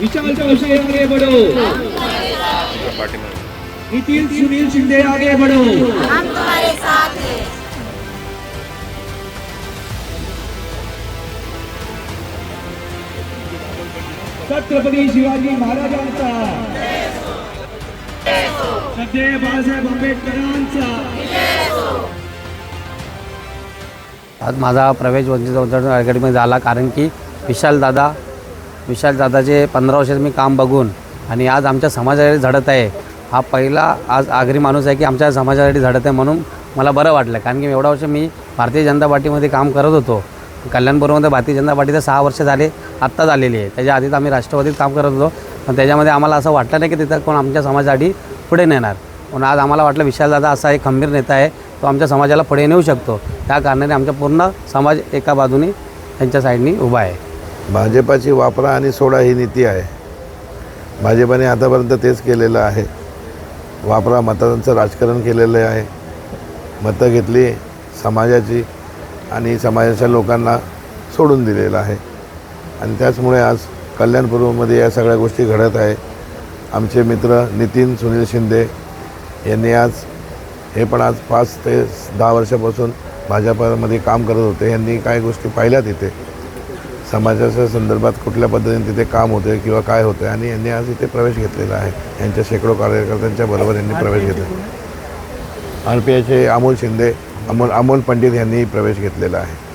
विशाल चौशे आगे बढ़ो। नितिन सुनील शिंदे आगे बढ़ो। हम तुम्हारे साथ हैं। छत्रपती शिवाजी महाराजांचा। सदैव बाळासाहेब आंबेडकरांचा। आज माझा प्रवेश वंचित आघाडीमध्ये झाला कारण की विशालदादा विशालदादाचे पंधरा वर्षाचं मी काम बघून आणि आज आमच्या समाजासाठी झडत आहे. हा पहिला आज आगरी माणूस आहे की आमच्या समाजासाठी झडत आहे म्हणून मला बरं वाटलं. कारण की एवढा वर्ष मी भारतीय जनता पार्टीमध्ये काम करत होतो. कल्याणपूरमध्ये भारतीय जनता पार्टीचे सहा वर्ष झाले आत्ता झालेली आहे. त्याच्या आधीच आम्ही राष्ट्रवादीत काम करत होतो. पण त्याच्यामध्ये आम्हाला असं वाटलं नाही की तिथं कोण आमच्या समाजासाठी पुढे नेणार. पण आज आम्हाला वाटलं विशालदादा असा एक खंबीर नेता आहे तो आमच्या समाजाला पुढे नेऊ शकतो. त्या कारणाने आमच्या पूर्ण समाज एका बाजूने त्यांच्या साईडनी उभा आहे. भाजपाची वापरा आणि सोडा ही नीती आहे. भाजपाने आतापर्यंत तेच केलेलं आहे. वापरा मतांचं राजकारण केलेलं आहे. मतं घेतली समाजाची आणि समाजाच्या लोकांना सोडून दिलेलं आहे. आणि त्याचमुळे आज कल्याणपूर्वमध्ये या सगळ्या गोष्टी घडत आहे. आमचे मित्र नितीन सुनील शिंदे यांनी आज हे पण आज पाच ते दहा वर्षापासून भाजपामध्ये काम करत होते. यांनी काय गोष्टी पाहिल्या तिथे समाजाच्या संदर्भात कुठल्या पद्धतीने तिथे काम होते किंवा काय होते आणि यांनी आज इथे प्रवेश घेतलेला आहे. यांच्या शेकडो कार्यकर्त्यांच्या बरोबर यांनी प्रवेश घेतला आर पी आयचे अमोल शिंदे अमोल अमोल पंडित यांनी प्रवेश घेतलेला आहे.